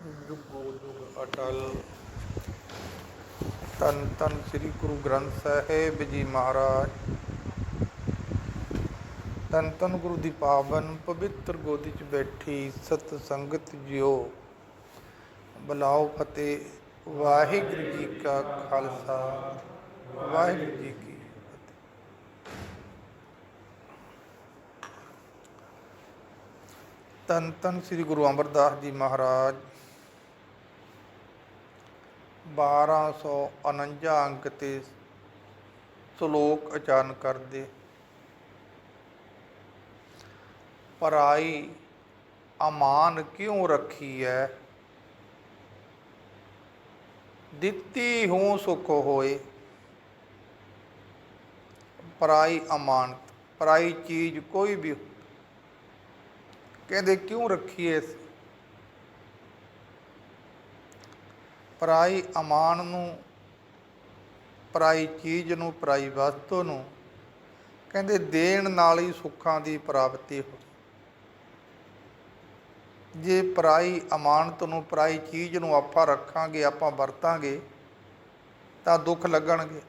ਜੁਗੋ ਜੁਗ ਅਟਲ ਤਨ ਤਨ ਸ੍ਰੀ ਗੁਰੂ ਗ੍ਰੰਥ ਸਾਹਿਬ ਜੀ ਮਹਾਰਾਜ। ਤਨ ਤਨ ਗੁਰੂ ਦੀ ਪਾਵਨ ਪਵਿੱਤਰ ਗੋਦੀ 'ਚ ਬੈਠੀ ਸਤ ਸੰਗਤ ਜਿਓ ਬਲਾਓ ਫਤਿਹ, ਵਾਹਿਗੁਰੂ ਜੀ ਕਾ ਖਾਲਸਾ, ਵਾਹਿਗੁਰੂ ਜੀ ਕੀ ਫਤਿਹ। ਤਨ ਤਨ ਸ੍ਰੀ ਗੁਰੂ ਅਮਰਦਾਸ ਜੀ ਮਹਾਰਾਜ। 1249 ਅੰਕ ਤੇ ਸ਼ਲੋਕ ਉਚਾਰਨ ਕਰਦੇ। ਪਰਾਈ ਅਮਾਨ ਕਿਉਂ ਰੱਖੀ ਹੈ ਦਿੱਤੀ ਹੂੰ ਸੁਖ ਹੋਏ। ਪਰਾਈ ਅਮਾਨਤ ਪਰਾਈ ਚੀਜ਼ ਕੋਈ ਵੀ ਕਹਿੰਦੇ ਕਿਉਂ ਰੱਖੀਏ ਇਸ ਪਰਾਈ ਅਮਾਨ ਨੂੰ, ਪਰਾਈ ਚੀਜ਼ ਨੂੰ, ਪਰਾਈ ਵਸਤੂ ਨੂੰ, ਕਹਿੰਦੇ ਦੇਣ ਨਾਲ ਹੀ ਸੁੱਖਾਂ ਦੀ ਪ੍ਰਾਪਤੀ ਹੋ ਜੇ ਪਰਾਈ ਅਮਾਨਤ ਨੂੰ, ਪਰਾਈ ਚੀਜ਼ ਨੂੰ ਆਪਾਂ ਰੱਖਾਂਗੇ, ਆਪਾਂ ਵਰਤਾਂਗੇ, ਤਾਂ ਦੁੱਖ ਲੱਗਣਗੇ।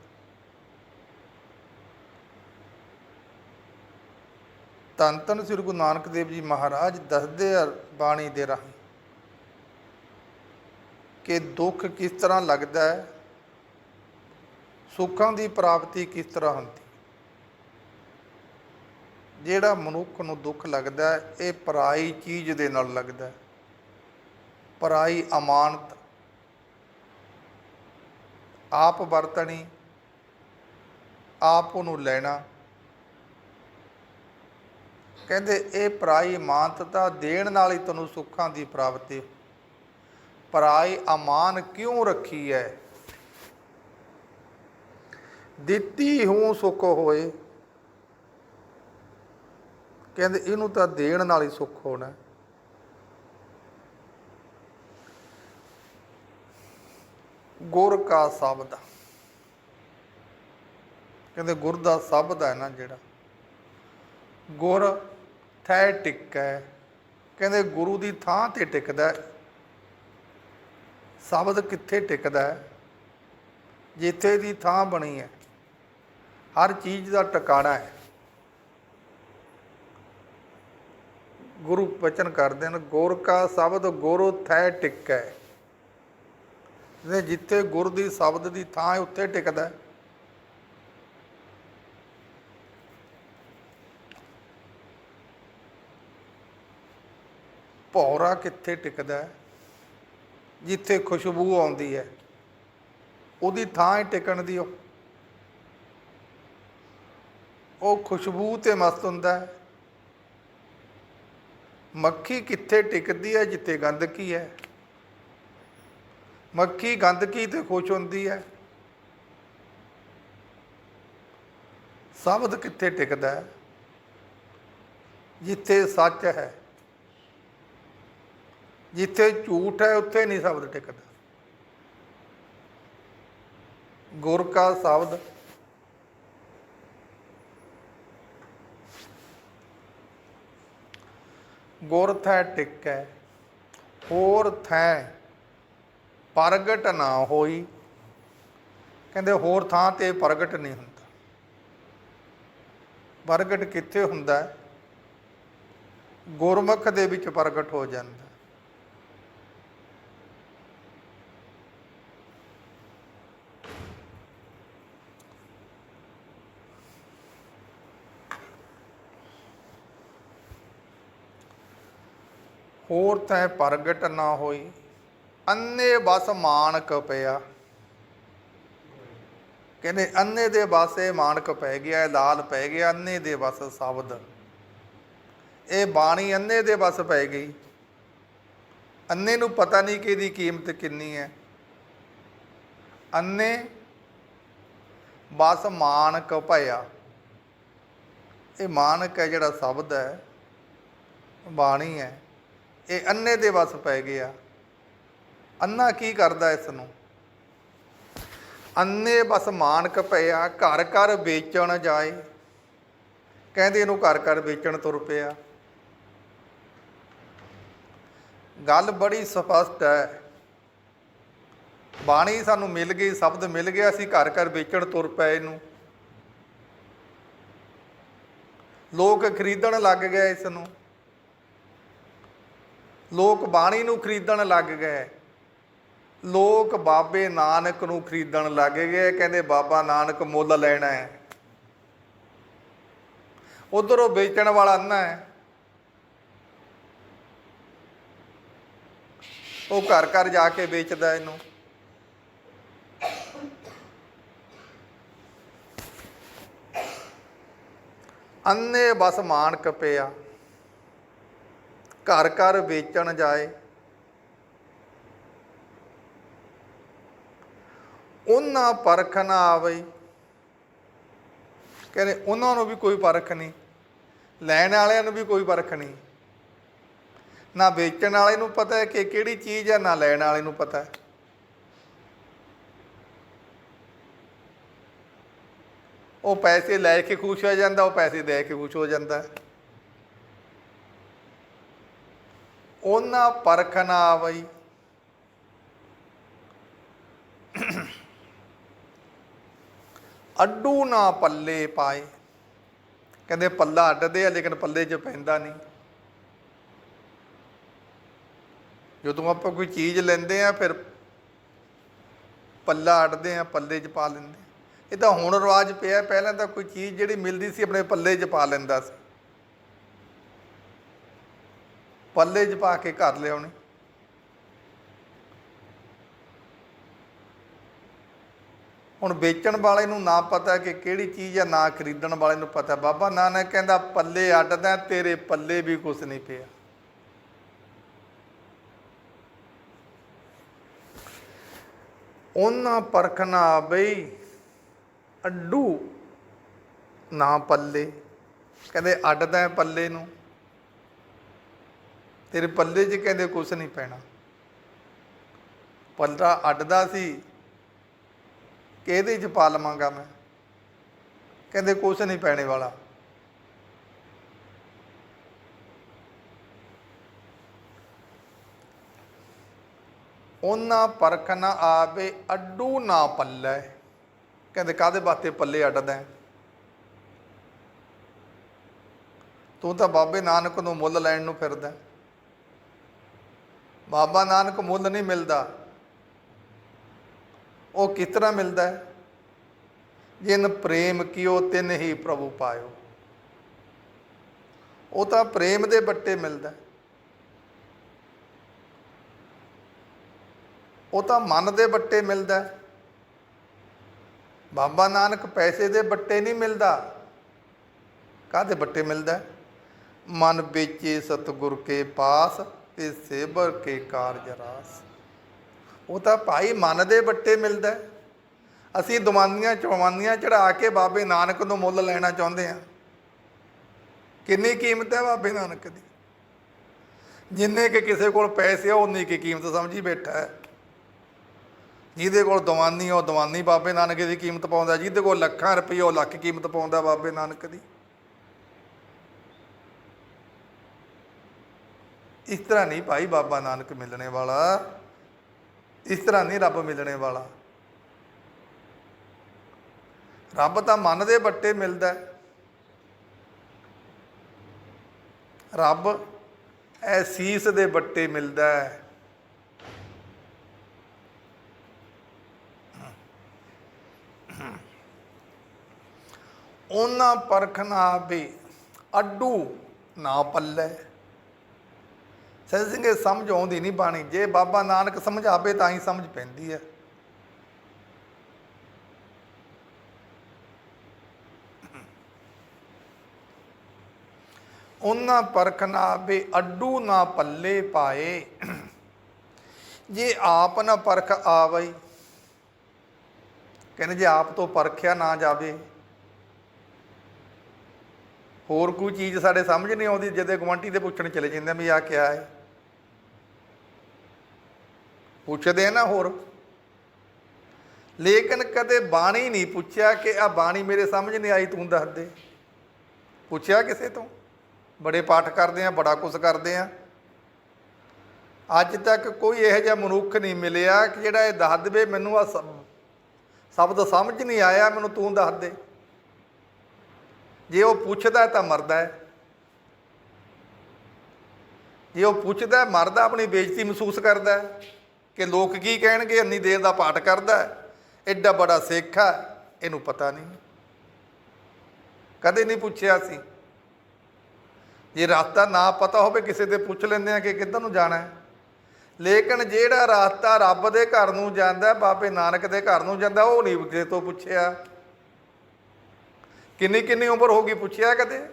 ਧੰਨ ਧੰਨ ਸ੍ਰੀ ਗੁਰੂ ਨਾਨਕ ਦੇਵ ਜੀ ਮਹਾਰਾਜ, ਦੱਸਦੇ ਆ ਬਾਣੀ ਦੇ ਰਾਹੀਂ। ਕਿ ਦੁੱਖ ਕਿਸ ਤਰ੍ਹਾਂ ਲੱਗਦਾ ਹੈ? ਸੁੱਖਾਂ ਦੀ ਪ੍ਰਾਪਤੀ ਕਿਸ ਤਰ੍ਹਾਂ ਹੁੰਦੀ? ਜਿਹੜਾ ਮਨੁੱਖ ਨੂੰ ਦੁੱਖ ਲੱਗਦਾ ਹੈ, ਇਹ ਪਰਾਈ ਚੀਜ਼ ਦੇ ਨਾਲ ਲੱਗਦਾ ਹੈ। ਪਰਾਈ ਅਮਾਨਤ। ਆਪ ਵਰਤਣੀ, ਆਪ ਉਹਨੂੰ ਲੈਣਾ। ਕਹਿੰਦੇ, ਇਹ ਪਰਾਈ ਇਮਾਨਤਤਾ ਦੇਣ ਨਾਲ ਹੀ ਤੁਹਾਨੂੰ ਸੁੱਖਾਂ ਦੀ ਪ੍ਰਾਪਤੀ ਪਰਾਈ ਅਮਾਨ ਕਿਉਂ ਰੱਖੀ ਹੈ ਦਿੱਤੀ ਹੂੰ ਸੁੱਖ ਹੋਏ। ਕਹਿੰਦੇ ਇਹਨੂੰ ਤਾਂ ਦੇਣ ਨਾਲ ਹੀ ਸੁੱਖ ਹੋਣਾ। ਗੁਰ ਕਾ ਸ਼ਬਦ। ਕਹਿੰਦੇ ਗੁਰ ਦਾ ਸ਼ਬਦ ਹੈ ਨਾ ਜਿਹੜਾ। ਗੁਰ ਥੈ ਟਿਕੈ। ਕਹਿੰਦੇ ਗੁਰੂ ਦੀ ਥਾਂ ਤੇ ਟਿਕਦਾ। ਸ਼ਬਦ ਕਿੱਥੇ ਟਿਕਦਾ ਹੈ? ਜਿੱਥੇ ਦੀ ਥਾਂ ਬਣੀ ਹੈ। ਹਰ ਚੀਜ਼ ਦਾ ਟਿਕਾਣਾ ਹੈ। ਗੁਰੂ ਬਚਨ ਕਰਦੇ ਹਨ, ਗੁਰ ਕਾ ਸ਼ਬਦ ਗੁਰੂ ਥੈ ਟਿਕੈ। ਜੇ ਜਿੱਥੇ ਗੁਰ ਦੀ ਸ਼ਬਦ ਦੀ ਥਾਂ ਹੈ, ਉੱਥੇ ਟਿਕਦਾ ਹੈ। ਭੌਰਾ ਕਿੱਥੇ ਟਿਕਦਾ ਹੈ? ਜਿੱਥੇ ਖੁਸ਼ਬੂ ਆਉਂਦੀ ਹੈ, ਉਹਦੀ ਥਾਂ ਹੀ ਟਿਕਣ ਦਿਓ ਉਹ। ਉਹ ਖੁਸ਼ਬੂ ਤੇ ਮਸਤ ਹੁੰਦਾ ਹੈ। ਮੱਖੀ ਕਿੱਥੇ ਟਿਕਦੀ ਹੈ, ਜਿੱਥੇ ਗੰਦਗੀ ਹੈ। ਮੱਖੀ ਗੰਦਗੀ ਤੇ ਖੁਸ਼ ਹੁੰਦੀ ਹੈ। ਸ਼ਬਦ ਕਿੱਥੇ ਟਿਕਦਾ ਹੈ, ਜਿੱਥੇ ਸੱਚ ਹੈ। ਜਿੱਥੇ ਝੂਠ ਹੈ, ਉੱਥੇ ਨਹੀਂ ਸ਼ਬਦ ਟਿਕਦਾ। ਗੁਰ ਕਾ ਸ਼ਬਦ ਗੁਰ ਥੈ ਟਿਕੈ, ਹੋਰ ਥੈ ਪ੍ਰਗਟ ਨਾ ਹੋਈ। ਕਹਿੰਦੇ ਹੋਰ ਥਾਂ ਤੇ ਪ੍ਰਗਟ ਨਹੀਂ ਹੁੰਦਾ। ਪ੍ਰਗਟ ਕਿੱਥੇ ਹੁੰਦਾ? ਗੁਰਮੁਖ ਦੇ ਵਿੱਚ ਪ੍ਰਗਟ ਹੋ ਜਾਂਦਾ। ਹੋਰ ਤੈ ਪ੍ਰਗਟ ਨਾ ਹੋਈ, ਅੰਨੇ ਬਸ ਮਾਨਕ ਪਿਆ। ਕਹਿੰਦੇ ਅੰਨੇ ਦੇ ਬਾਸੇ ਮਾਨਕ ਪੈ ਗਿਆ ਲਾਲ ਪੈ ਗਿਆ, ਅੰਨੇ ਦੇ ਬਸ ਸ਼ਬਦ। ਇਹ ਬਾਣੀ ਅੰਨੇ ਦੇ ਬਸ ਪੈ ਗਈ। ਅੰਨੇ ਨੂੰ ਪਤਾ ਨਹੀਂ ਕਿ ਇਹਦੀ ਕੀਮਤ ਕਿੰਨੀ ਹੈ। ਅੰਨੇ ਬਸ ਮਾਨਕ ਭਇਆ। ਇਹ ਮਾਨਕ ਹੈ ਜਿਹੜਾ ਸ਼ਬਦ ਹੈ, ਬਾਣੀ ਹੈ। ਇਹ ਅੰਨੇ ਦੇ ਵਸ ਪੈ ਗਿਆ। ਅੰਨਾ ਕੀ ਕਰਦਾ ਇਸ ਨੂੰ ਅੰਨੇ ਬਸ ਮਾਨਕ ਪਿਆ, ਘਰ ਘਰ ਵੇਚਣ ਜਾਏ। ਕਹਿੰਦੇ ਇਹਨੂੰ ਘਰ ਘਰ ਵੇਚਣ ਤੁਰ ਪਿਆ। ਗੱਲ ਬੜੀ ਸਪਸ਼ਟ ਹੈ। ਬਾਣੀ ਸਾਨੂੰ ਮਿਲ ਗਈ, ਸ਼ਬਦ ਮਿਲ ਗਿਆ, ਅਸੀਂ ਘਰ ਘਰ ਵੇਚਣ ਤੁਰ ਪਏ ਇਹਨੂੰ। ਲੋਕ ਖਰੀਦਣ ਲੱਗ ਗਏ ਇਸ ਨੂੰ ਲੋਕ ਬਾਣੀ ਨੂੰ ਖਰੀਦਣ ਲੱਗ ਗਏ। ਲੋਕ ਬਾਬੇ ਨਾਨਕ ਨੂੰ ਖਰੀਦਣ ਲੱਗ ਗਏ। ਕਹਿੰਦੇ ਬਾਬਾ ਨਾਨਕ ਮੁੱਲ ਲੈਣਾ ਹੈ। ਉਧਰ ਉਹ ਵੇਚਣ ਵਾਲਾ ਅੰਨਾ ਹੈ। ਉਹ ਘਰ ਘਰ ਜਾ ਕੇ ਵੇਚਦਾ ਇਹਨੂੰ। ਅੰਨੇ ਬਸ ਮਾਨ ਪਿਆ। ਘਰ ਘਰ ਵੇਚਣ ਜਾਏ। ਉਹਨਾਂ ਪਰਖ ਨਾ ਆਵੇ। ਕਹਿੰਦੇ ਉਹਨਾਂ ਨੂੰ ਵੀ ਕੋਈ ਪਰਖ ਨਹੀਂ। ਲੈਣ ਵਾਲਿਆਂ ਨੂੰ ਵੀ ਕੋਈ ਪਰਖ ਨਹੀਂ। ਨਾ ਵੇਚਣ ਵਾਲੇ ਨੂੰ ਪਤਾ ਹੈ ਕਿ ਕਿਹੜੀ ਚੀਜ਼ ਹੈ, ਨਾ ਲੈਣ ਵਾਲੇ ਨੂੰ ਪਤਾ ਹੈ। ਉਹ ਪੈਸੇ ਲੈ ਕੇ ਖੁਸ਼ ਹੋ ਜਾਂਦਾ, ਉਹ ਪੈਸੇ ਦੇ ਕੇ ਖੁਸ਼ ਹੋ ਜਾਂਦਾ ਹੈ ਉਹਨਾਂ ਪਰਖ ਨਾ ਆਵਈ ਅੱਡੂ ਨਾ ਪੱਲੇ ਪਾਏ। ਕਹਿੰਦੇ ਪੱਲਾ ਅੱਡਦੇ ਆ, ਲੇਕਿਨ ਪੱਲੇ 'ਚ ਪੈਂਦਾ ਨਹੀਂ। ਜਦੋਂ ਆਪਾਂ ਕੋਈ ਚੀਜ਼ ਲੈਂਦੇ ਆ, ਫਿਰ ਪੱਲਾ ਅੱਡਦੇ ਆ, ਪੱਲੇ 'ਚ ਪਾ ਲੈਂਦੇ ਇਹ ਤਾਂ ਹੁਣ ਰਿਵਾਜ ਪਿਆ, ਪਹਿਲਾਂ ਤਾਂ ਕੋਈ ਚੀਜ਼ ਜਿਹੜੀ ਮਿਲਦੀ ਸੀ, ਆਪਣੇ ਪੱਲੇ 'ਚ ਪਾ ਲੈਂਦਾ ਸੀ। ਪੱਲੇ 'ਚ ਪਾ ਕੇ ਘਰ ਲਿਆਉਣੀ। ਹੁਣ ਵੇਚਣ ਵਾਲੇ ਨੂੰ ਨਾ ਪਤਾ ਕਿ ਕਿਹੜੀ ਚੀਜ਼ ਆ, ਨਾ ਖਰੀਦਣ ਵਾਲੇ ਨੂੰ ਪਤਾ। ਬਾਬਾ ਨਾਨਕ ਕਹਿੰਦਾ, ਪੱਲੇ ਅੱਡਦਾ, ਤੇਰੇ ਪੱਲੇ ਵੀ ਕੁਝ ਨਹੀਂ ਪਿਆ। ਉਹਨਾਂ ਪਰਖਣਾ ਬਈ, ਅੱਡੂ ਨਾ ਪੱਲੇ। ਕਹਿੰਦੇ ਅੱਡਦਾ ਹੈ ਪੱਲੇ ਨੂੰ। ਤੇਰੇ ਪੱਲੇ 'ਚ ਕਹਿੰਦੇ ਕੁਛ ਨਹੀਂ ਪੈਣਾ। ਪੱਲਾ ਅੱਡਦਾ ਸੀ, ਕਿਹਦੇ 'ਚ ਪਾ ਲਵਾਂਗਾ ਮੈਂ? ਕਹਿੰਦੇ ਕੁਛ ਨਹੀਂ ਪੈਣੇ ਵਾਲਾ। ਉਹਨਾਂ ਪਰਖ ਨਾ ਆਵੇ, ਅੱਡੂ ਨਾ ਪੱਲੇ। ਕਹਿੰਦੇ ਕਾਦੇ ਵਾਸਤੇ ਪੱਲੇ ਅੱਡਦਾ ਤੂੰ ਤਾਂ ਬਾਬੇ ਨਾਨਕ ਨੂੰ ਮੁੱਲ ਲੈਣ ਨੂੰ ਫਿਰਦਾ ਬਾਬਾ ਨਾਨਕ ਮੁੱਲ ਨਹੀਂ ਮਿਲਦਾ। ਉਹ ਕਿਸ ਤਰ੍ਹਾਂ ਮਿਲਦਾ ਹੈ? ਜਿਨ ਪ੍ਰੇਮ ਕੀਓ ਤਿਨ ਹੀ ਪ੍ਰਭੂ ਪਾਇਓ। ਉਹ ਤਾਂ ਪ੍ਰੇਮ ਦੇ ਬੱਟੇ ਮਿਲਦਾ ਉਹ ਤਾਂ ਮਨ ਦੇ ਬੱਟੇ ਮਿਲਦਾ ਬਾਬਾ ਨਾਨਕ ਪੈਸੇ ਦੇ ਬੱਟੇ ਨਹੀਂ ਮਿਲਦਾ। ਕਾਹਦੇ ਬੱਟੇ ਮਿਲਦਾ ਮਨ ਵੇਚੇ ਸਤਗੁਰ ਕੇ ਪਾਸ ਤੇ ਸੇਬਰ ਕੇ ਕਾਰਜ ਰਾਸ। ਉਹ ਤਾਂ ਭਾਈ ਮਨ ਦੇ ਬੱਟੇ ਮਿਲਦਾ ਅਸੀਂ ਦਵਾਨੀਆਂ, ਚਵਾਨੀਆਂ ਚੜਾ ਕੇ ਬਾਬੇ ਨਾਨਕ ਨੂੰ ਮੁੱਲ ਲੈਣਾ ਚਾਹੁੰਦੇ ਹਾਂ। ਕਿੰਨੀ ਕੀਮਤ ਹੈ ਬਾਬੇ ਨਾਨਕ ਦੀ? ਜਿੰਨੇ ਕਿ ਕਿਸੇ ਕੋਲ ਪੈਸੇ ਆ, ਉਨੀ ਕੀ ਕੀਮਤ ਸਮਝੀ ਬੈਠਾ ਹੈ। ਜਿਹਦੇ ਕੋਲ ਦਵਾਨੀ ਉਹ ਦਵਾਨੀ ਬਾਬੇ ਨਾਨਕ ਦੀ ਕੀਮਤ ਪਾਉਂਦਾ ਜਿਹਦੇ ਕੋਲ ਲੱਖਾਂ ਰੁਪਏ, ਉਹ ਲੱਖ ਕੀਮਤ ਪਾਉਂਦਾ ਬਾਬੇ ਨਾਨਕ ਦੀ। ਇਸ ਤਰ੍ਹਾਂ ਨਹੀਂ ਭਾਈ ਬਾਬਾ ਨਾਨਕ ਮਿਲਣੇ ਵਾਲਾ। ਇਸ ਤਰ੍ਹਾਂ ਨਹੀਂ ਰੱਬ ਮਿਲਣੇ ਵਾਲਾ। ਰੱਬ ਤਾਂ ਮਨ ਦੇ ਬੱਟੇ ਮਿਲਦਾ ਰੱਬ ਐ ਸੀਸ ਦੇ ਬੱਟੇ ਮਿਲਦਾ ਹੈ। ਉਹਨਾਂ ਪਰਖ ਨਾ ਵੀ ਅੱਡੂ ਨਾ ਪੱਲੇ। ਸਹਿਜ ਸਿੰਘ, ਇਹ ਸਮਝ ਆਉਂਦੀ ਨਹੀਂ ਬਾਣੀ। ਜੇ ਬਾਬਾ ਨਾਨਕ ਸਮਝਾਵੇ ਤਾਂ ਹੀ ਸਮਝ ਪੈਂਦੀ ਹੈ। ਉਹਨਾਂ ਪਰਖ ਨਾ ਵੀ ਅੱਡੂ ਨਾ ਪੱਲੇ ਪਾਏ। ਜੇ ਆਪ ਨਾ ਪਰਖ ਆਵਈ, ਕਹਿੰਦੇ ਜੇ ਆਪ ਤੋਂ ਪਰਖਿਆ ਨਾ ਜਾਵੇ, ਹੋਰ ਕੋਈ ਚੀਜ਼ ਸਾਡੇ ਸਮਝ ਨਹੀਂ ਆਉਂਦੀ ਜਦੇ ਗਵਾਂਟੀ ਦੇ ਪੁੱਛਣ ਚਲੇ ਜਾਂਦੇ ਵੀ ਆ ਕਿਆ ਹੈ। ਪੁੱਛਦੇ ਆ ਨਾ ਹੋਰ। ਲੇਕਿਨ ਕਦੇ ਬਾਣੀ ਨਹੀਂ ਪੁੱਛਿਆ ਕਿ ਆ ਬਾਣੀ ਮੇਰੇ ਸਮਝ ਨਹੀਂ ਆਈ, ਤੂੰ ਦੱਸ ਦੇ। ਪੁੱਛਿਆ ਕਿਸੇ ਤੋਂ? ਬੜੇ ਪਾਠ ਕਰਦੇ ਆ, ਬੜਾ ਕੁਝ ਕਰਦੇ ਆ। ਅੱਜ ਤੱਕ ਕੋਈ ਇਹੋ ਜਿਹਾ ਮਨੁੱਖ ਨਹੀਂ ਮਿਲਿਆ ਕਿ ਜਿਹੜਾ ਇਹ ਦੱਸ ਦੇਵੇ, ਮੈਨੂੰ ਆ ਸ਼ਬਦ ਸਮਝ ਨਹੀਂ ਆਇਆ, ਮੈਨੂੰ ਤੂੰ ਦੱਸ ਦੇ। ਜੇ ਉਹ ਪੁੱਛਦਾ ਤਾਂ ਮਰਦਾ ਹੈ। ਜੇ ਉਹ ਪੁੱਛਦਾ, ਮਰਦਾ ਆਪਣੀ ਬੇਇੱਜ਼ਤੀ ਮਹਿਸੂਸ ਕਰਦਾ ਹੈ। ਕਿ ਲੋਕ ਕੀ ਕਹਿਣਗੇ? ਇੰਨੀ ਦੇਰ ਦਾ ਪਾਠ ਕਰਦਾ ਐਡਾ ਬੜਾ ਸਿੱਖ ਹੈ। ਇਹਨੂੰ ਪਤਾ ਨਹੀਂ। ਕਦੇ ਨਹੀਂ ਪੁੱਛਿਆ ਸੀ। ਜੇ ਰਸਤਾ ਨਾ ਪਤਾ ਹੋਵੇ, ਕਿਸੇ ਦੇ ਪੁੱਛ ਲੈਂਦੇ ਆ ਕਿ ਕਿੱਧਰ ਨੂੰ ਜਾਣਾ ਹੈ। ਲੇਕਿਨ ਜਿਹੜਾ ਰਸਤਾ ਰੱਬ ਦੇ ਘਰ ਨੂੰ ਜਾਂਦਾ ਬਾਬੇ ਨਾਨਕ ਦੇ ਘਰ ਨੂੰ ਜਾਂਦਾ, ਉਹ ਨਹੀਂ ਕਿਸੇ ਤੋਂ ਪੁੱਛਿਆ। ਕਿੰਨੀ ਕਿੰਨੀ ਉਮਰ ਹੋ ਗਈ ਪੁੱਛਿਆ ਕਦੇ?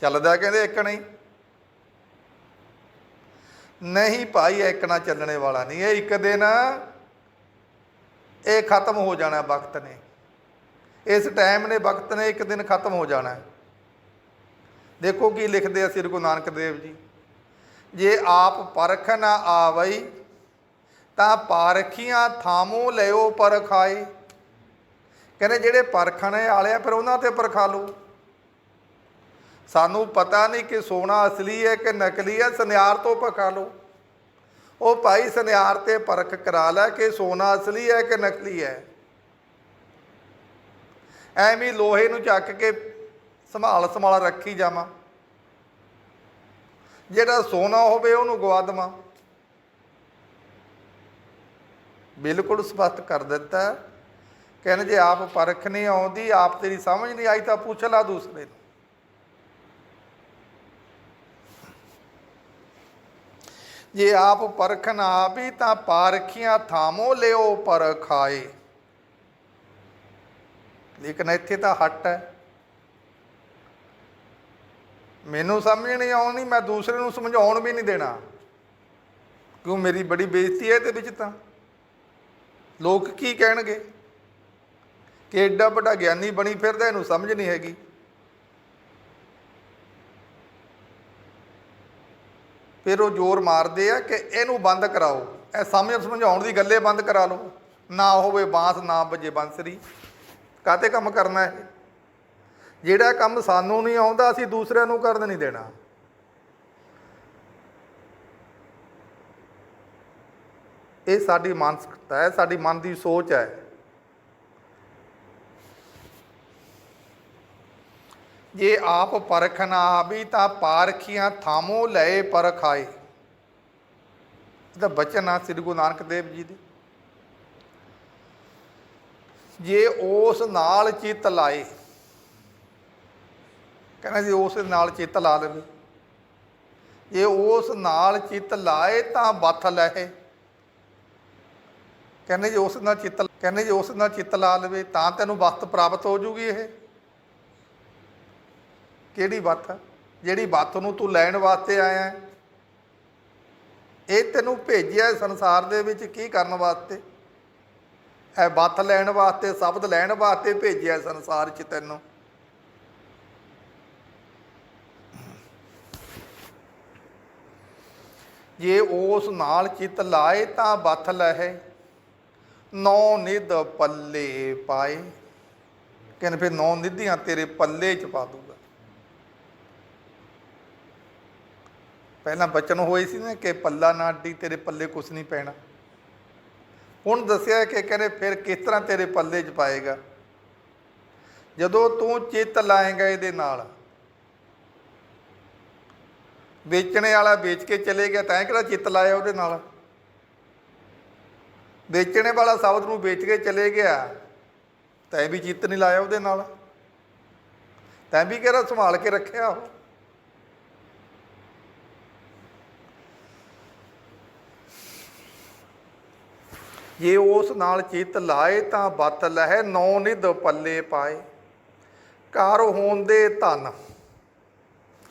ਚੱਲਦਾ ਕਹਿੰਦੇ ਇੱਕ ਨਹੀਂ। ਨਹੀਂ ਭਾਈ, ਇੱਕ ਨਾ ਚੱਲਣੇ ਵਾਲਾ ਨਹੀਂ। ਇਹ ਇੱਕ ਦਿਨ ਇਹ ਖਤਮ ਹੋ ਜਾਣਾ ਵਕਤ ਨੇ। ਇਸ ਟਾਈਮ ਨੇ ਵਕਤ ਨੇ, ਇੱਕ ਦਿਨ ਖਤਮ ਹੋ ਜਾਣਾ। ਦੇਖੋ ਕੀ ਲਿਖਦੇ ਆ ਸ੍ਰੀ ਗੁਰੂ ਨਾਨਕ ਦੇਵ ਜੀ। ਜੇ ਆਪ ਪਰਖ ਨਾ ਆਵਈ, ਤਾਂ ਪਾਰਖੀਆਂ ਥਾਮੋ ਲਿਓ ਪਰਖਾਏ ਕਹਿੰਦੇ ਜਿਹੜੇ ਪਰਖਣ ਵਾਲੇ ਆ, ਫਿਰ ਉਹਨਾਂ ਤੇ ਪਰਖਾ ਲਓ। ਸਾਨੂੰ ਪਤਾ ਨਹੀਂ ਕਿ ਸੋਨਾ ਅਸਲੀ ਹੈ ਕਿ ਨਕਲੀ ਹੈ, ਸੁਨਿਆਰ ਤੋਂ ਪਕਾ ਲਓ। ਉਹ ਭਾਈ ਸੁਨਿਆਰ ਤੇ ਪਰਖ ਕਰਾ ਲੈ ਕਿ ਸੋਨਾ ਅਸਲੀ ਹੈ ਕਿ ਨਕਲੀ ਹੈ। ਐਵੇਂ ਲੋਹੇ ਨੂੰ ਚੱਕ ਕੇ ਸੰਭਾਲ ਸੰਭਾਲ ਰੱਖੀ ਜਾਵਾਂ। ਜਿਹੜਾ ਸੋਨਾ ਹੋਵੇ ਉਹਨੂੰ ਗਵਾ ਦੇਵਾਂ। ਬਿਲਕੁਲ ਸਪਸ਼ਟ ਕਰ ਦਿੱਤਾ। ਕਹਿੰਦੇ ਜੇ ਆਪ ਪਰਖ ਨਹੀਂ ਆਉਂਦੀ, ਆਪ ਤੇਰੀ ਸਮਝ ਨਹੀਂ ਆਈ ਤਾਂ ਪੁੱਛ ਲਾ ਦੂਸਰੇ ਨੂੰ। ਜੇ ਆਪ ਪਰਖ ਨਾ ਆਵੀ ਤਾਂ ਪਾਰਖੀਆਂ ਥਾਮੋ ਲਿਓ ਪਰਖਾਏ ਲੇਕਿਨ ਇੱਥੇ ਤਾਂ ਹੱਟ ਹੈ। ਮੈਨੂੰ ਸਮਝ ਨਹੀਂ ਆਉਣੀ ਮੈਂ ਦੂਸਰੇ ਨੂੰ ਸਮਝਾਉਣ ਵੀ ਨਹੀਂ ਦੇਣਾ। ਕਿਉਂ ਮੇਰੀ ਬੜੀ ਬੇਇੱਜ਼ਤੀ ਹੈ ਇਹਦੇ ਵਿੱਚ ਤਾਂ। ਲੋਕ ਕੀ ਕਹਿਣਗੇ? ਕਿ ਐਡਾ ਵੱਡਾ ਗਿਆਨੀ ਬਣੀ ਫਿਰਦਾ, ਇਹਨੂੰ ਸਮਝ ਨਹੀਂ ਹੈਗੀ। ਫਿਰ ਉਹ ਜ਼ੋਰ ਮਾਰਦੇ ਆ ਕਿ ਇਹਨੂੰ ਬੰਦ ਕਰਾਓ। ਇਹ ਸਮਝ ਸਮਝਾਉਣ ਦੀ ਗੱਲੇ ਬੰਦ ਕਰਾ ਲਓ। ਨਾ ਹੋਵੇ ਬਾਂਸ, ਨਾ ਵੱਜੇ ਬੰਸਰੀ। ਕਾਤੇ ਕੰਮ ਕਰਨਾ ਹੈ ਜਿਹੜਾ ਕੰਮ ਸਾਨੂੰ ਨਹੀਂ ਆਉਂਦਾ, ਅਸੀਂ ਦੂਸਰਿਆਂ ਨੂੰ ਕਰਨ ਨਹੀਂ ਦੇਣਾ। ਇਹ ਸਾਡੀ ਮਾਨਸਿਕਤਾ ਹੈ, ਸਾਡੀ ਮਨ ਦੀ ਸੋਚ ਹੈ। ਜੇ ਆਪ ਪਰਖ ਨਾ ਆਵੀ ਤਾਂ ਪਾਰਖੀਆਂ ਥਾਮੋ ਲਏ ਪਰਖਾਏ ਇਹਦਾ ਬਚਨ ਆ ਸ੍ਰੀ ਗੁਰੂ ਨਾਨਕ ਦੇਵ ਜੀ ਦੇ। ਜੇ ਉਸ ਨਾਲ ਚਿੱਤ ਲਾਏ, ਕਹਿੰਦਾ ਜੀ ਉਸ ਨਾਲ ਚਿੱਤ ਲਾ ਲਵੇ। ਜੇ ਉਸ ਨਾਲ ਚਿੱਤ ਲਾਏ ਤਾਂ ਬਥ ਲਹੇ। ਕਹਿੰਦੇ ਜੇ ਉਸ ਨਾਲ ਚਿੱਤ, ਕਹਿੰਦੇ ਜੇ ਉਸ ਨਾਲ ਚਿੱਤ ਲਾ ਲਵੇ ਤਾਂ ਤੈਨੂੰ ਵਸਤ ਪ੍ਰਾਪਤ ਹੋ ਜੂਗੀ ਇਹ। ਕਿਹੜੀ ਬੱਤ ਜਿਹੜੀ ਬੱਤ ਨੂੰ ਤੂੰ ਲੈਣ ਵਾਸਤੇ ਆਇਆ ਇਹ ਤੈਨੂੰ ਭੇਜਿਆ ਸੰਸਾਰ ਦੇ ਵਿੱਚ ਕੀ ਕਰਨ ਵਾਸਤੇ? ਇਹ ਬੱਤ ਲੈਣ ਵਾਸਤੇ, ਸ਼ਬਦ ਲੈਣ ਵਾਸਤੇ ਭੇਜਿਆ ਸੰਸਾਰ 'ਚ ਤੈਨੂੰ। ਜੇ ਉਸ ਨਾਲ ਚਿੱਤ ਲਾਏ ਤਾਂ ਬੱਥ ਲਹੇ। ਨੌ ਨਿਧ ਪੱਲੇ ਪਾਏ। ਕਹਿੰਦੇ ਫਿਰ ਨੌ ਨਿਧੀਆਂ ਤੇਰੇ ਪੱਲੇ 'ਚ ਪਾ ਦੂਗਾ ਪਹਿਲਾਂ ਬਚਨ ਹੋਏ ਸੀ ਨਾ ਕਿ ਪੱਲਾ ਨਾ ਅੱਡੀ, ਤੇਰੇ ਪੱਲੇ ਕੁਛ ਨਹੀਂ ਪੈਣਾ। ਹੁਣ ਦੱਸਿਆ ਕਿ ਕਹਿੰਦੇ ਫਿਰ ਕਿਸ ਤਰ੍ਹਾਂ ਤੇਰੇ ਪੱਲੇ 'ਚ ਪਾਏਗਾ? ਜਦੋਂ ਤੂੰ ਚਿੱਤ ਲਾਏਗਾ ਇਹਦੇ ਨਾਲ, ਵੇਚਣੇ ਵਾਲਾ ਵੇਚ ਕੇ ਚਲੇ ਗਿਆ ਤਾਂ ਕਿਹੜਾ ਚਿੱਤ ਲਾਇਆ ਉਹਦੇ ਨਾਲ? ਵੇਚਣੇ ਵਾਲਾ ਸ਼ਬਦ ਨੂੰ ਵੇਚ ਕੇ ਚਲੇ ਗਿਆ ਤੈਂ ਵੀ ਚਿੱਤ ਨਹੀਂ ਲਾਇਆ ਉਹਦੇ ਨਾਲ। ਤੈਂ ਵੀ ਕਿਹੜਾ ਸੰਭਾਲ ਕੇ ਰੱਖਿਆ ਉਹ? ਜੇ ਉਸ ਨਾਲ ਚਿੱਤ ਲਾਏ ਤਾਂ ਬਤ ਲਹਿ, ਨੌ ਨਿਧ ਪੱਲੇ ਪਾਏ। ਘਰ ਹੋਣ ਦੇ ਧਨ।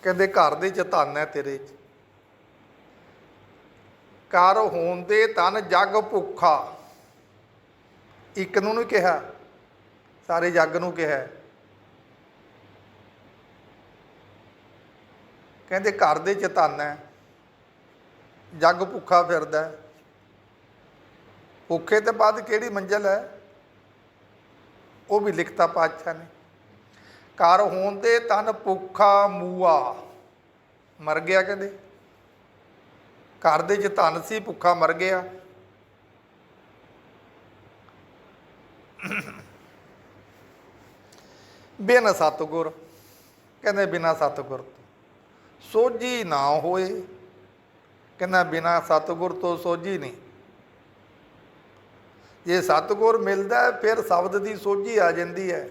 ਕਹਿੰਦੇ ਘਰ ਦੇ ਚ ਧਨ ਹੈ ਤੇਰੇ ਚ। ਘਰ ਹੋਣ ਦੇ ਧਨ ਜਗ ਭੁੱਖਾ। ਇੱਕ ਨੂੰ ਨਹੀਂ ਕਿਹਾ, ਸਾਰੇ ਜੱਗ ਨੂੰ ਕਿਹਾ। ਕਹਿੰਦੇ ਘਰ ਦੇ ਚ ਧਨ ਹੈ। ਜੱਗ ਭੁੱਖਾ ਫਿਰਦਾ ਹੈ। ਭੁੱਖੇ ਤੋਂ ਬਾਅਦ ਕਿਹੜੀ ਮੰਜ਼ਲ ਹੈ? ਉਹ ਵੀ ਲਿਖਤਾ ਪਾਤਸ਼ਾਹ ਨੇ। ਘਰ ਹੋਣ ਤੇ ਤਨ ਭੁੱਖਾ ਮੂਆ। ਮਰ ਗਿਆ ਕਹਿੰਦੇ। ਘਰ ਦੇ ਚ ਧਨ ਸੀ, ਭੁੱਖਾ ਮਰ ਗਿਆ। ਬਿਨ ਸਤਗੁਰ, ਕਹਿੰਦੇ ਬਿਨਾ ਸਤਗੁਰ ਤੋਂ। ਸੋਝੀ ਨਾ ਹੋਏ। ਕਹਿੰਦਾ ਬਿਨਾ ਸਤਗੁਰ ਤੋਂ ਸੋਝੀ ਨਹੀਂ। ਜੇ ਸਤਗੁਰ ਮਿਲਦਾ ਹੈ, ਫਿਰ ਸ਼ਬਦ ਦੀ ਸੋਝੀ ਆ ਜਾਂਦੀ ਹੈ।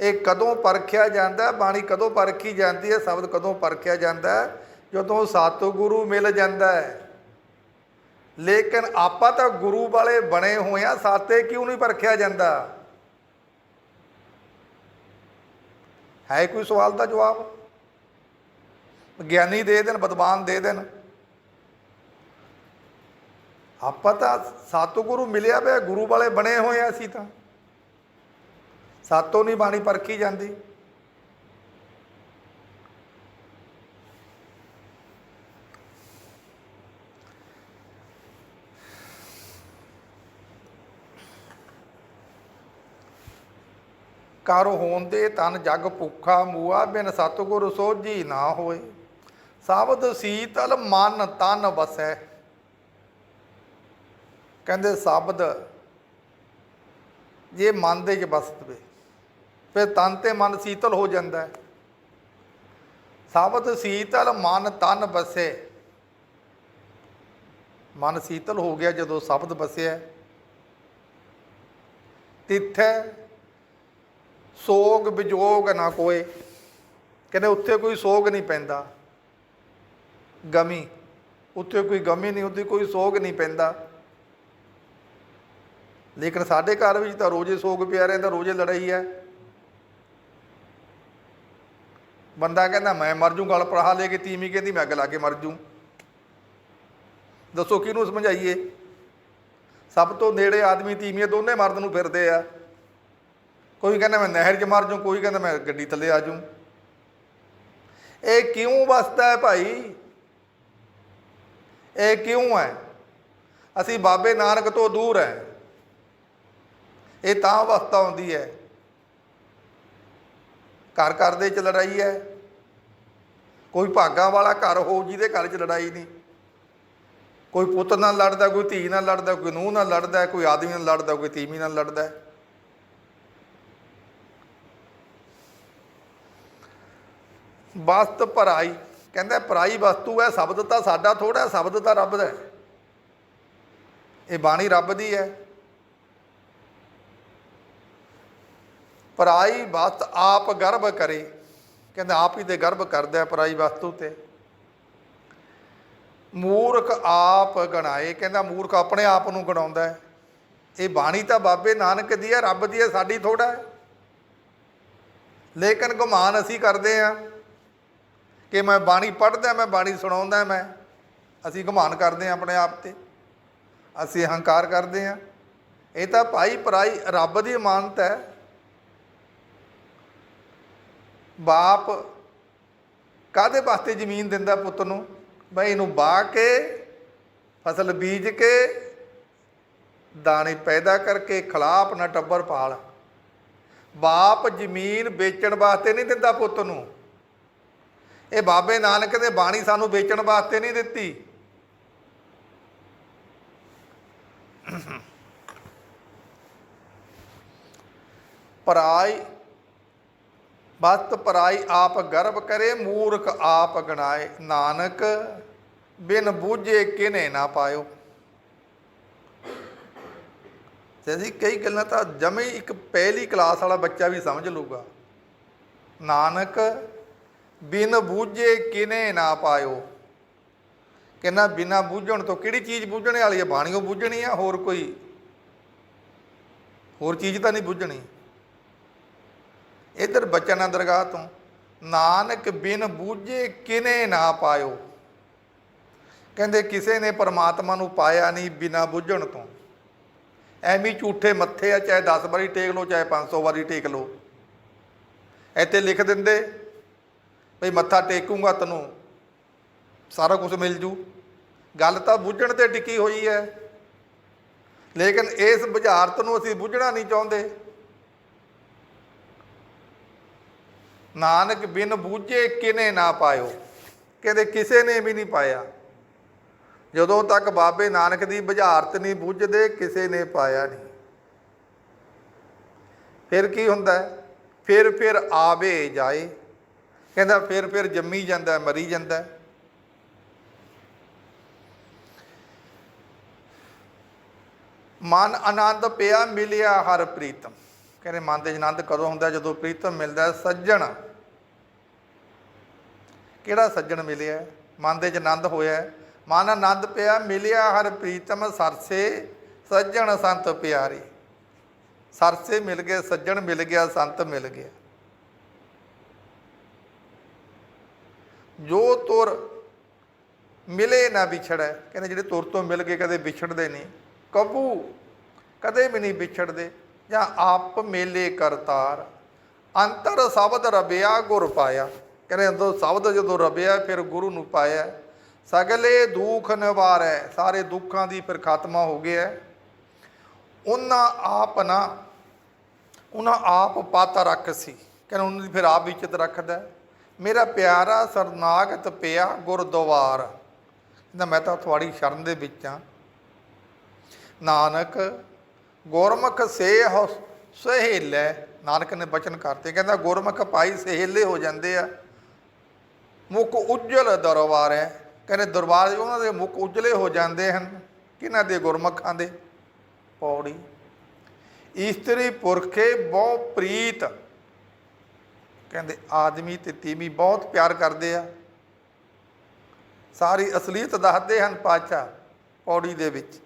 ਇਹ ਕਦੋਂ ਪਰਖਿਆ ਜਾਂਦਾ ਬਾਣੀ ਕਦੋਂ ਪਰਖੀ ਜਾਂਦੀ ਹੈ? ਸ਼ਬਦ ਕਦੋਂ ਪਰਖਿਆ ਜਾਂਦਾ ਜਦੋਂ ਸਤਿਗੁਰੂ ਮਿਲ ਜਾਂਦਾ ਹੈ। ਲੇਕਿਨ ਆਪਾਂ ਤਾਂ ਗੁਰੂ ਵਾਲੇ ਬਣੇ ਹੋਏ ਆ ਸਾਤੇ ਕਿਉਂ ਨਹੀਂ ਪਰਖਿਆ ਜਾਂਦਾ? ਹੈ ਕੋਈ ਸਵਾਲ ਦਾ ਜਵਾਬ? ਗਿਆਨੀ ਦੇ ਦੇਣ ਵਿਦਵਾਨ ਦੇ ਦੇਣ। ਆਪਾਂ ਤਾਂ ਸਤਿਗੁਰੂ ਮਿਲਿਆ ਪਿਆ, ਗੁਰੂ ਵਾਲੇ ਬਣੇ ਹੋਏ ਆ ਅਸੀਂ ਤਾਂ। ਸਾਤੋਂ ਨਹੀਂ ਬਾਣੀ ਪਰਖੀ ਜਾਂਦੀ। ਕਰ ਹੋਂਦੇ ਤਨ ਜਗ ਭੁੱਖਾ ਮੂਆ, ਬਿਨ ਸਤਿਗੁਰ ਸੋਝੀ ਨਾ ਹੋਏ। ਸ਼ਬਦ ਸੀਤਲ ਮਨ ਤਨ ਵਸੈ। ਕਹਿੰਦੇ ਸ਼ਬਦ, ਜੇ ਮਨ ਦੇ ਚ ਵਸ ਪਵੇ ਫਿਰ ਤਨ ਤੇ ਮਨ ਸੀਤਲ ਹੋ ਜਾਂਦਾ ਹੈ। ਸ਼ਬਦ ਸੀਤਲ, ਮਨ ਤਨ ਵਸੇ ਮਨ ਸੀਤਲ ਹੋ ਗਿਆ ਜਦੋਂ ਸ਼ਬਦ ਵਸਿਆ ਤਿੱਥੈ ਸੋਗ ਵਿਜੋਗ ਨਾ ਕੋਏ। ਕਹਿੰਦੇ ਉੱਥੇ ਕੋਈ ਸੋਗ ਨਹੀਂ ਪੈਂਦਾ। ਗਮੀ, ਉੱਥੇ ਕੋਈ ਗਮੀ ਨਹੀਂ ਹੁੰਦੀ ਕੋਈ ਸੋਗ ਨਹੀਂ ਪੈਂਦਾ। ਲੇਕਿਨ ਸਾਡੇ ਘਰ ਵਿੱਚ ਤਾਂ ਰੋਜ਼ੇ ਸੋਗ ਪਿਆ ਰਹਿੰਦਾ, ਰੋਜ਼ੇ ਲੜਾਈ ਹੈ। ਬੰਦਾ ਕਹਿੰਦਾ, ਮੈਂ ਮਰ ਜੂ, ਗਲ ਪਰਾਹਾ ਲੈ ਕੇ ਤੀਵੀਂ ਕਹਿੰਦੀ, ਮੈਂ ਅੱਗ ਲਾ ਕੇ ਮਰ ਜੂ। ਦੱਸੋ ਕਿਹਨੂੰ ਸਮਝਾਈਏ? ਸਭ ਤੋਂ ਨੇੜੇ ਆਦਮੀ ਤੀਵੀਆਂ ਦੋਨੇ ਮਰਦ ਨੂੰ ਫਿਰਦੇ ਆ। ਕੋਈ ਕਹਿੰਦਾ, ਮੈਂ ਨਹਿਰ 'ਚ ਮਰ ਜੂ। ਕੋਈ ਕਹਿੰਦਾ, ਮੈਂ ਗੱਡੀ ਥੱਲੇ ਆ ਜੂ। ਇਹ ਕਿਉਂ ਵਸਦਾ ਹੈ ਭਾਈ? ਇਹ ਕਿਉਂ ਹੈ? ਅਸੀਂ ਬਾਬੇ ਨਾਨਕ ਤੋਂ ਦੂਰ ਹੈ। ਇਹ ਤਾਂ ਅਵਸਥਾ ਹੁੰਦੀ ਹੈ। ਘਰ ਘਰ ਦੇ ਚ ਲੜਾਈ ਹੈ। ਕੋਈ ਭਾਗਾਂ ਵਾਲਾ ਘਰ ਹੋ ਜਿਹਦੇ ਘਰ 'ਚ ਲੜਾਈ ਨਹੀਂ। ਕੋਈ ਪੁੱਤ ਨਾਲ ਲੜਦਾ, ਕੋਈ ਧੀ ਨਾਲ ਲੜਦਾ, ਕੋਈ ਨੂੰਹ ਨਾਲ ਲੜਦਾ, ਕੋਈ ਆਦਮੀ ਨਾਲ ਲੜਦਾ, ਕੋਈ ਤੀਵੀਂ ਨਾਲ ਲੜਦਾ। ਵਸਤ ਭਰਾਈ, ਕਹਿੰਦਾ ਪਰਾਈ ਵਸਤੂ ਹੈ, ਸ਼ਬਦ ਤਾਂ ਸਾਡਾ ਥੋੜਾ ਸ਼ਬਦ ਤਾਂ ਰੱਬ ਦਾ ਹੈ। ਇਹ ਬਾਣੀ ਰੱਬ ਦੀ ਹੈ। ਪਰਾਈ ਵਸਤ ਆਪ ਗਰਭ ਕਰੇ। ਕਹਿੰਦਾ ਆਪ ਹੀ ਤੇ ਗਰਭ ਕਰਦਾ ਹੈ ਪਰਾਈ ਵਸਤੂ ਤੇ ਮੂਰਖ ਆਪ ਗਣਾਏ। ਕਹਿੰਦਾ ਮੂਰਖ ਆਪਣੇ ਆਪ ਨੂੰ ਗਣਾਉਂਦਾ ਹੈ। ਇਹ ਬਾਣੀ ਤਾਂ ਬਾਬੇ ਨਾਨਕ ਦੀ ਹੈ, ਰੱਬ ਦੀ ਹੈ, ਸਾਡੀ ਥੋੜਾ ਹੈ। ਲੇਕਿਨ ਗੁਮਾਨ ਅਸੀਂ ਕਰਦੇ ਆ ਕਿ ਮੈਂ ਬਾਣੀ ਪੜ੍ਹਦਾ, ਮੈਂ ਬਾਣੀ ਸੁਣਾਉਂਦਾ, ਮੈਂ ਅਸੀਂ ਗੁਮਾਨ ਕਰਦੇ ਆ ਆਪਣੇ ਆਪ ਤੇ। ਅਸੀਂ ਹੰਕਾਰ ਕਰਦੇ ਆ ਇਹ ਤਾਂ ਭਾਈ ਪਰਾਈ ਰੱਬ ਦੀ ਇਮਾਨਤ ਹੈ। ਬਾਪ ਕਾਦੇ ਵਾਸਤੇ ਜ਼ਮੀਨ ਦਿੰਦਾ ਪੁੱਤ ਨੂੰ? ਬਈ ਇਹਨੂੰ ਬਾ ਕੇ, ਫਸਲ ਬੀਜ ਕੇ, ਦਾਣੇ ਪੈਦਾ ਕਰਕੇ ਖਿਲਾ ਆਪਣਾ ਟੱਬਰ ਪਾਲ। ਬਾਪ ਜ਼ਮੀਨ ਵੇਚਣ ਵਾਸਤੇ ਨਹੀਂ ਦਿੰਦਾ ਪੁੱਤ ਨੂੰ। ਇਹ ਬਾਬੇ ਨਾਨਕ ਨੇ ਬਾਣੀ ਸਾਨੂੰ ਵੇਚਣ ਵਾਸਤੇ ਨਹੀਂ ਦਿੱਤੀ। ਪਰਾਈ ਬਸਤ ਪਰਾਈ ਆਪ ਗਰਭ ਕਰੇ, ਮੂਰਖ ਆਪ ਗਣਾਏ। ਨਾਨਕ, ਬਿਨ ਬੂਝੇ ਕਿਨੇ ਨਾ ਪਾਇਓ। ਤੇ ਅਸੀਂ ਕਈ ਗੱਲਾਂ ਤਾਂ ਜਮੇ ਇੱਕ ਪਹਿਲੀ ਕਲਾਸ ਵਾਲਾ ਬੱਚਾ ਵੀ ਸਮਝ ਲੂਗਾ ਨਾਨਕ, ਬਿਨ ਬੂਝੇ ਕਿਨੇ ਨਾ ਪਾਇਓ। ਕਹਿੰਦਾ ਬਿਨਾ ਬੂਝਣ ਤੋਂ ਕਿਹੜੀ ਚੀਜ਼ ਬੂਝਣੇ ਵਾਲੀ ਹੈ ਬਾਣੀਓ ਬੂਝਣੀ ਆ? ਹੋਰ ਕੋਈ? ਹੋਰ ਚੀਜ਼ ਤਾਂ ਨਹੀਂ ਬੂਝਣੀ। ਇਧਰ ਬਚਨ ਦਰਗਾਹ ਤੋਂ, ਨਾਨਕ ਬਿਨ ਬੂਝੇ ਕਿਨੇ ਨਾ ਪਾਇਓ। ਕਹਿੰਦੇ ਕਿਸੇ ਨੇ ਪਰਮਾਤਮਾ ਨੂੰ ਪਾਇਆ ਨਹੀਂ ਬਿਨਾ ਬੁੱਝਣ ਤੋਂ। ਐਵੇਂ ਝੂਠੇ ਮੱਥੇ ਆ, ਚਾਹੇ 10 ਵਾਰੀ ਟੇਕ ਲਓ, ਚਾਹੇ 500 ਵਾਰੀ ਟੇਕ ਲਓ। ਇੱਥੇ ਲਿਖ ਦਿੰਦੇ ਭਈ ਮੱਥਾ ਟੇਕੂਗਾ ਤੈਨੂੰ, ਸਾਰਾ ਕੁਝ ਮਿਲ ਜੂ। ਗੱਲ ਤਾਂ ਬੁੱਝਣ ਤੇ ਟਿੱਕੀ ਹੋਈ ਹੈ। ਲੇਕਿਨ ਇਸ ਬੁਝਾਰਤ ਨੂੰ ਅਸੀਂ ਬੁੱਝਣਾ ਨਹੀਂ ਚਾਹੁੰਦੇ। ਨਾਨਕ ਬਿਨ ਬੂਝੇ ਕਿਨੇ ਨਾ ਪਾਇਓ। ਕਹਿੰਦੇ ਕਿਸੇ ਨੇ ਵੀ ਨਹੀਂ ਪਾਇਆ। ਜਦੋਂ ਤੱਕ ਬਾਬੇ ਨਾਨਕ ਦੀ ਬੁਝਾਰਤ ਨਹੀਂ ਬੁੱਝਦੇ, ਕਿਸੇ ਨੇ ਪਾਇਆ ਨਹੀਂ। ਫਿਰ ਕੀ ਹੁੰਦਾ ਫਿਰ ਫਿਰ ਆਵੇ ਜਾਏ। ਕਹਿੰਦਾ ਫਿਰ ਫਿਰ ਜੰਮੀ ਜਾਂਦਾ ਮਰੀ ਜਾਂਦਾ ਮਨ ਆਨੰਦ ਪਿਆ, ਮਿਲਿਆ ਹਰ ਪ੍ਰੀਤਮ। ਕਹਿੰਦੇ ਮਨ ਦੇ 'ਚ ਆਨੰਦ ਕਦੋਂ ਹੁੰਦਾ? ਜਦੋਂ ਪ੍ਰੀਤਮ ਮਿਲਦਾ ਸੱਜਣ। ਕਿਹੜਾ ਸੱਜਣ ਮਿਲਿਆ? ਮਨ ਦੇ 'ਚ ਆਨੰਦ ਹੋਇਆ ਮਨ ਆਨੰਦ ਪਿਆ, ਮਿਲਿਆ ਹਰ ਪ੍ਰੀਤਮ ਸਰਸੇ, ਸੱਜਣ ਸੰਤ ਪਿਆਰੇ। ਸਰਸੇ ਮਿਲ ਗਏ, ਸੱਜਣ ਮਿਲ ਗਿਆ, ਸੰਤ ਮਿਲ ਗਿਆ। ਜੋ ਤੁਰ ਮਿਲੇ ਨਾ ਵਿਛੜੈ। ਕਹਿੰਦੇ ਜਿਹੜੇ ਤੁਰ ਤੋਂ ਮਿਲ ਗਏ ਕਦੇ ਵਿਛੜਦੇ ਨਹੀਂ। ਕਬੂ ਕਦੇ ਵੀ ਨਹੀਂ ਵਿਛੜਦੇ। ਜਾਂ ਆਪ ਮੇਲੇ ਕਰਤਾਰ ਅੰਤਰ ਸ਼ਬਦ ਰਬਿਆ ਗੁਰ ਪਾਇਆ। ਕਹਿੰਦੇ ਅੰਦਰ ਸ਼ਬਦ ਜਦੋਂ ਰਬਿਆ, ਫਿਰ ਗੁਰੂ ਨੂੰ ਪਾਇਆ। ਸਗਲੇ ਦੁੱਖ ਨਿਵਾਰੈ, ਸਾਰੇ ਦੁੱਖਾਂ ਦੀ ਫਿਰ ਖਾਤਮਾ ਹੋ ਗਿਆ। ਉਹਨਾਂ ਆਪ ਨਾ, ਉਹਨਾਂ ਆਪ ਪਤ ਰੱਖ ਸੀ ਕਹਿੰਦਾ ਉਹਨਾਂ ਦੀ ਫਿਰ ਆਪ ਵੀ ਇੱਜ਼ਤ ਰੱਖਦਾ ਮੇਰਾ ਪਿਆਰਾ ਸਰਨਾਗਤ ਪਿਆ ਗੁਰਦੁਆਰ। ਕਹਿੰਦਾ ਮੈਂ ਤਾਂ ਤੁਹਾਡੀ ਸ਼ਰਨ ਦੇ ਵਿੱਚ ਆ ਨਾਨਕ ਗੁਰਮੁਖ ਸੇਹ ਸਹੇਲੇ। ਨਾਨਕ ਨੇ ਬਚਨ ਕਰਤੇ, ਕਹਿੰਦਾ ਗੁਰਮੁਖ ਪਾਈ ਸਹੇਲੇ ਹੋ ਜਾਂਦੇ ਆ। ਮੁਖ ਉਜਲ ਦਰਬਾਰ ਹੈ ਕਹਿੰਦੇ ਦਰਬਾਰ ਦੇ ਉਹਨਾਂ ਦੇ ਮੁਖ ਉਜਲੇ ਹੋ ਜਾਂਦੇ ਹਨ। ਕਿਹਨਾਂ ਦੇ? ਗੁਰਮੁਖਾਂ ਦੇ। ਪੌੜੀ। ਇਸਤਰੀ ਪੁਰਖੇ ਬਹੁ ਪ੍ਰੀਤ। ਕਹਿੰਦੇ ਆਦਮੀ ਤੇ ਤੀਵੀਂ ਬਹੁਤ ਪਿਆਰ ਕਰਦੇ ਆ। ਸਾਰੀ ਅਸਲੀਅਤ ਦੱਸਦੇ ਹਨ ਪਾਚਾ ਪੌੜੀ ਦੇ ਵਿੱਚ।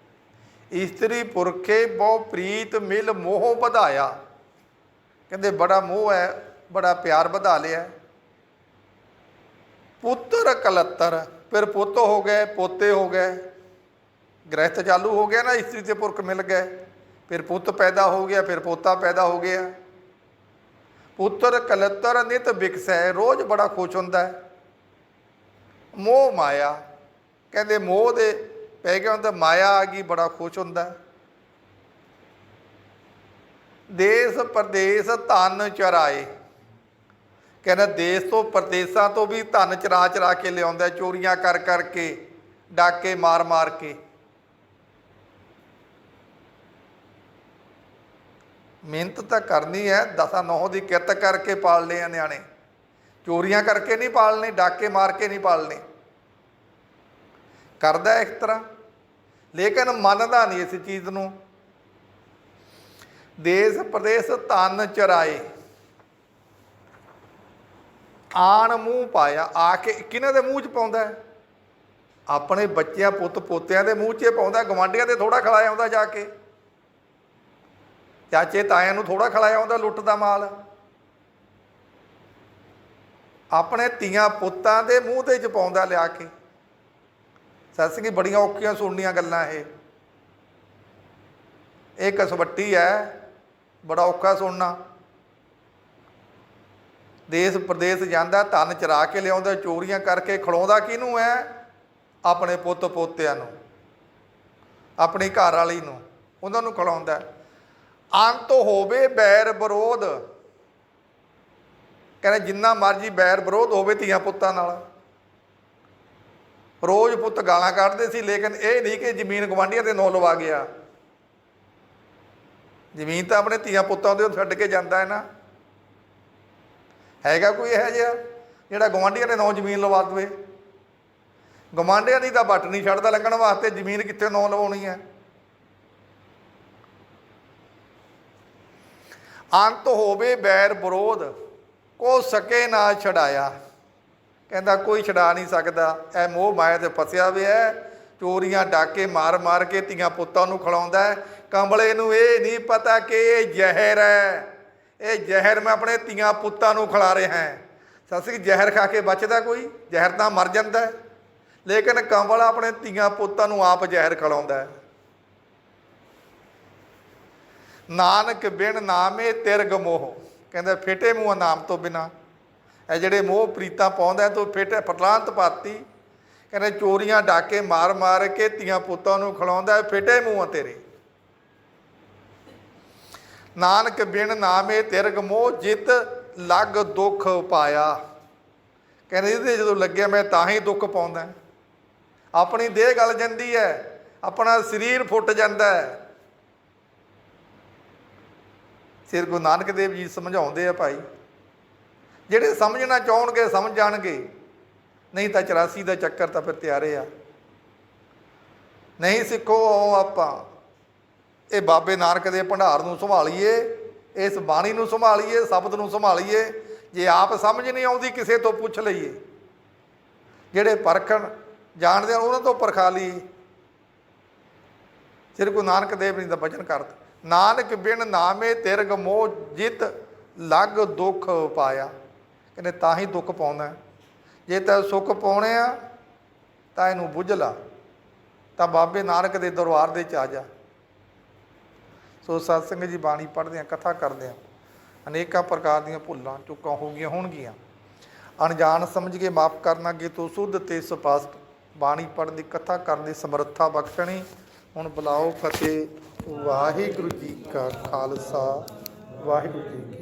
ਇਸਤਰੀ ਪੁਰਖੇ ਬਹੁ ਪ੍ਰੀਤ ਮਿਲ ਮੋਹ ਵਧਾਇਆ। ਕਹਿੰਦੇ, ਬੜਾ ਮੋਹ ਹੈ, ਬੜਾ ਪਿਆਰ ਵਧਾ ਲਿਆ। ਪੁੱਤਰ ਕਲੱਤਰ। ਫਿਰ ਪੁੱਤ ਹੋ ਗਏ, ਪੋਤੇ ਹੋ ਗਏ। ਗ੍ਰਹਿਤ ਚਾਲੂ ਹੋ ਗਿਆ ਨਾ, ਇਸਤਰੀ ਤੇ ਪੁਰਖ ਮਿਲ ਗਏ। ਫਿਰ ਪੁੱਤ ਪੈਦਾ ਹੋ ਗਿਆ, ਫਿਰ ਪੋਤਾ ਪੈਦਾ ਹੋ ਗਿਆ। ਪੁੱਤਰ ਕਲੱਤਰ ਨਿਤ ਵਿਕਸੈ, ਰੋਜ਼ ਬੜਾ ਖੁਸ਼ ਹੁੰਦਾ ਹੈ। ਮੋਹ ਮਾਇਆ। ਕਹਿੰਦੇ, ਮੋਹ ਦੇ ਪੈ ਗਿਆ ਹੁੰਦਾ, ਮਾਇਆ ਆ ਗਈ, ਬੜਾ ਖੁਸ਼ ਹੁੰਦਾ। ਦੇਸ ਪ੍ਰਦੇਸ ਧਨ ਚਰਾਏ। ਕਹਿੰਦਾ ਦੇਸ਼ ਤੋਂ ਪ੍ਰਦੇਸਾਂ ਤੋਂ ਵੀ ਧਨ ਚਰਾ ਚਰਾ ਕੇ ਲਿਆਉਂਦਾ, ਚੋਰੀਆਂ ਕਰ ਕਰਕੇ, ਡਾਕੇ ਮਾਰ ਮਾਰ ਕੇ। ਮਿਹਨਤ ਤਾਂ ਕਰਨੀ ਹੈ, ਦਸਾਂ ਨੌ ਦੀ ਕਿਰਤ ਕਰਕੇ ਪਾਲਨੇ ਆ ਨਿਆਣੇ। ਚੋਰੀਆਂ ਕਰਕੇ ਨਹੀਂ ਪਾਲਨੇ, ਡਾਕੇ ਮਾਰ ਕੇ ਨਹੀਂ ਪਾਲਨੇ। ਕਰਦਾ ਹੈ ਇਸ ਤਰ੍ਹਾਂ। ਲੇਕਿਨ ਮੰਨਦਾ ਨਹੀਂ ਇਸ ਚੀਜ਼ ਨੂੰ। ਦੇਸ਼ ਪ੍ਰਦੇਸ਼ ਧਨ ਚਰਾਏ। ਆਣ ਮੂੰਹ ਪਾਇਆ, ਆ ਕੇ ਕਿਹਨਾਂ ਦੇ ਮੂੰਹ 'ਚ ਪਾਉਂਦਾ? ਆਪਣੇ ਬੱਚਿਆਂ, ਪੁੱਤ ਪੋਤਿਆਂ ਦੇ ਮੂੰਹ 'ਚ ਪਾਉਂਦਾ ਗਵਾਂਢੀਆਂ ਦੇ ਥੋੜਾ ਖਲਾਇਆ ਆਉਂਦਾ ਜਾ ਕੇ। ਚਾਚੇ ਤਾਇਆਂ ਨੂੰ ਥੋੜਾ ਖਲਾਇਆ ਆਉਂਦਾ ਲੁੱਟ ਦਾ ਮਾਲ। ਆਪਣੇ ਧੀਆਂ ਪੁੱਤਾਂ ਦੇ ਮੂੰਹ ਤੇ ਚ ਪਾਉਂਦਾ ਲਿਆ ਕੇ। ਸੱਸ ਕੀ ਬੜੀਆਂ ਔਖੀਆਂ ਸੁਣਨੀਆਂ ਗੱਲਾਂ ਇਹ। ਇਹ ਕਸਵੱਟੀ ਹੈ, ਬੜਾ ਔਖਾ ਸੁਣਨਾ। ਦੇਸ਼ ਪ੍ਰਦੇਸ਼ ਜਾਂਦਾ, ਧਨ ਚਰਾ ਕੇ ਲਿਆਉਂਦਾ, ਚੋਰੀਆਂ ਕਰਕੇ ਖੜਾਉਂਦਾ ਕਿਹਨੂੰ ਹੈ? ਆਪਣੇ ਪੁੱਤ ਪੋਤਿਆਂ ਨੂੰ, ਆਪਣੀ ਘਰ ਵਾਲੀ ਨੂੰ, ਉਹਨਾਂ ਨੂੰ ਖੜਾਉਂਦਾ ਅੰਤ ਹੋਵੇ ਬੈਰ ਵਿਰੋਧ। ਕਹਿੰਦੇ ਜਿੰਨਾ ਮਰਜ਼ੀ ਬੈਰ ਵਿਰੋਧ ਹੋਵੇ ਧੀਆਂ ਪੁੱਤਾਂ ਨਾਲ। ਰੋਜ਼ ਪੁੱਤ ਗਾਲਾਂ ਕੱਢਦੇ ਸੀ, ਲੇਕਿਨ ਇਹ ਨਹੀਂ ਕਿ ਜ਼ਮੀਨ ਗਵਾਂਢੀਆਂ ਦੇ ਨਾਂ ਲਵਾ ਗਿਆ। ਜ਼ਮੀਨ ਤਾਂ ਆਪਣੇ ਧੀਆਂ ਪੁੱਤਾਂ ਦੇ ਛੱਡ ਕੇ ਜਾਂਦਾ ਹੈ ਨਾ। ਹੈਗਾ ਕੋਈ ਇਹੋ ਜਿਹਾ ਜਿਹੜਾ ਗਵਾਂਢੀਆਂ ਦੇ ਨਾਂ ਜ਼ਮੀਨ ਲਵਾ ਦੇਵੇ? ਗਵਾਂਢੀਆਂ ਦੀ ਤਾਂ ਵੱਟ ਨਹੀਂ ਛੱਡਦਾ ਲੱਗਣ ਵਾਸਤੇ, ਜ਼ਮੀਨ ਕਿੱਥੇ ਨਾਂ ਲਵਾਉਣੀ ਹੈ? ਅੰਤ ਹੋਵੇ ਬੈਰ ਵਿਰੋਧ ਕੋ ਸਕੇ ਨਾ ਛਡਾਇਆ। ਕਹਿੰਦਾ ਕੋਈ ਛਡਾ ਨਹੀਂ ਸਕਦਾ। ਇਹ ਮੋਹ ਮਾਇਆ ਤੇ ਫਸਿਆ ਹੋਇਆ ਹੈ। ਚੋਰੀਆਂ ਡਾਕੇ ਮਾਰ ਮਾਰ ਕੇ ਧੀਆਂ ਪੁੱਤਾਂ ਨੂੰ ਖਿਲਾਉਂਦਾ ਕੰਬਲੇ ਨੂੰ ਇਹ ਨਹੀਂ ਪਤਾ ਕਿ ਇਹ ਜ਼ਹਿਰ ਹੈ। ਇਹ ਜ਼ਹਿਰ ਮੈਂ ਆਪਣੇ ਧੀਆਂ ਪੁੱਤਾਂ ਨੂੰ ਖਿਲਾ ਰਿਹਾ ਹਾਂ। ਸਸੀ ਜ਼ਹਿਰ ਖਾ ਕੇ ਬਚਦਾ ਕੋਈ? ਜ਼ਹਿਰ ਤਾਂ ਮਰ ਜਾਂਦਾ ਲੇਕਿਨ ਕੰਬਲ ਆਪਣੇ ਧੀਆਂ ਪੁੱਤਾਂ ਨੂੰ ਆਪ ਜ਼ਹਿਰ ਖਿਲਾਉਂਦਾ ਨਾਨਕ ਬਿਨ ਨਾਮੇ ਤਿਰਗ ਮੋਹ। ਕਹਿੰਦਾ, ਫਿਟੇ ਮੂੰਹ ਨਾਮ ਤੋਂ ਬਿਨਾ। ਇਹ ਜਿਹੜੇ ਮੋਹ ਪ੍ਰੀਤਾਂ ਪਾਉਂਦਾ ਤੋ ਫਿਟੇ ਪਟਲਾਂਤ ਪਾਤੀ। ਕਹਿੰਦੇ ਚੋਰੀਆਂ ਡਾਕੇ ਮਾਰ ਮਾਰ ਕੇ ਧੀਆਂ ਪੁੱਤਾਂ ਨੂੰ ਖਿਲਾਉਂਦਾ ਹੈ, ਫਿਟੇ ਮੂੰਹ ਤੇਰੇ। ਨਾਨਕ ਬਿਨ ਨਾਮੇ ਤਿਰਗ ਮੋਹ ਜਿਤ ਲੱਗ ਦੁੱਖ ਪਾਇਆ। ਕਹਿੰਦੇ ਇਹਦੇ ਜਦੋਂ ਲੱਗਿਆ ਮੈਂ ਤਾਂ ਹੀ ਦੁੱਖ ਪਾਉਂਦਾ ਆਪਣੀ ਦੇਹ ਗਲ ਜਾਂਦੀ ਹੈ ਆਪਣਾ ਸਰੀਰ ਫੁੱਟ ਜਾਂਦਾ ਹੈ। ਸਿਰ ਗੁਰੂ ਨਾਨਕ ਦੇਵ ਜੀ ਸਮਝਾਉਂਦੇ ਆ ਭਾਈ ਜਿਹੜੇ ਸਮਝਣਾ ਚਾਹਣਗੇ, ਸਮਝ ਜਾਣਗੇ। ਨਹੀਂ ਤਾਂ 84 ਦਾ ਚੱਕਰ ਤਾਂ ਫਿਰ ਤਿਆਰੇ ਆ। ਨਹੀਂ ਸਿੱਖੋ ਆਓ ਆਪਾਂ। ਇਹ ਬਾਬੇ ਨਾਨਕ ਦੇ ਭੰਡਾਰ ਨੂੰ ਸੰਭਾਲੀਏ, ਇਸ ਬਾਣੀ ਨੂੰ ਸੰਭਾਲੀਏ, ਸ਼ਬਦ ਨੂੰ ਸੰਭਾਲੀਏ। ਜੇ ਆਪ ਸਮਝ ਨਹੀਂ ਆਉਂਦੀ, ਕਿਸੇ ਤੋਂ ਪੁੱਛ ਲਈਏ। ਜਿਹੜੇ ਪਰਖਣ, ਜਾਣਦੇ ਆ, ਉਹਨਾਂ ਤੋਂ ਪਰਖਾ ਲਈ ਸ੍ਰੀ ਗੁਰੂ ਨਾਨਕ ਦੇਵ ਜੀ ਦਾ ਬਚਨ ਕਰਤ ਨਾਨਕ ਬਿਨ ਨਾਮੇ ਤਿਰਗ ਮੋਹ ਜਿਤ, ਲਗ ਦੁੱਖ ਪਾਇਆ। ਕਹਿੰਦੇ ਤਾਂ ਹੀ ਦੁੱਖ ਪਾਉਂਦਾ ਜੇ ਤਾਂ ਸੁੱਖ ਪਾਉਣੇ ਆ, ਤਾਂ ਇਹਨੂੰ ਬੁੱਝ ਲਾ। ਤਾਂ ਬਾਬੇ ਨਾਨਕ ਦੇ ਦਰਬਾਰ ਦੇ ਚ ਆ ਜਾ। ਸੋ ਸਤਸੰਗ ਜੀ, ਬਾਣੀ ਪੜ੍ਹਦੇ ਆ ਕਥਾ ਕਰਦੇ ਆ ਅਨੇਕਾਂ ਪ੍ਰਕਾਰ ਦੀਆਂ ਭੁੱਲਾਂ, ਚੁੱਕਾਂ ਹੋ ਗਈਆਂ ਹੋਣਗੀਆਂ। ਅਣਜਾਣ ਸਮਝ ਕੇ ਮਾਫ ਕਰਨਾ ਅੱਗੇ ਤੋਂ ਸੁੱਧ ਤੇ ਸਪਸ਼ਟ ਬਾਣੀ ਪੜ੍ਹਨ ਦੀ, ਕਥਾ ਕਰਨ ਦੀ ਸਮਰੱਥਾ ਬਖਸ਼ਣੀ। ਹੁਣ ਬੁਲਾਓ ਫਤਿਹ। ਵਾਹਿਗੁਰੂ ਜੀ ਕਾ ਖਾਲਸਾ। ਵਾਹਿਗੁਰੂ ਜੀ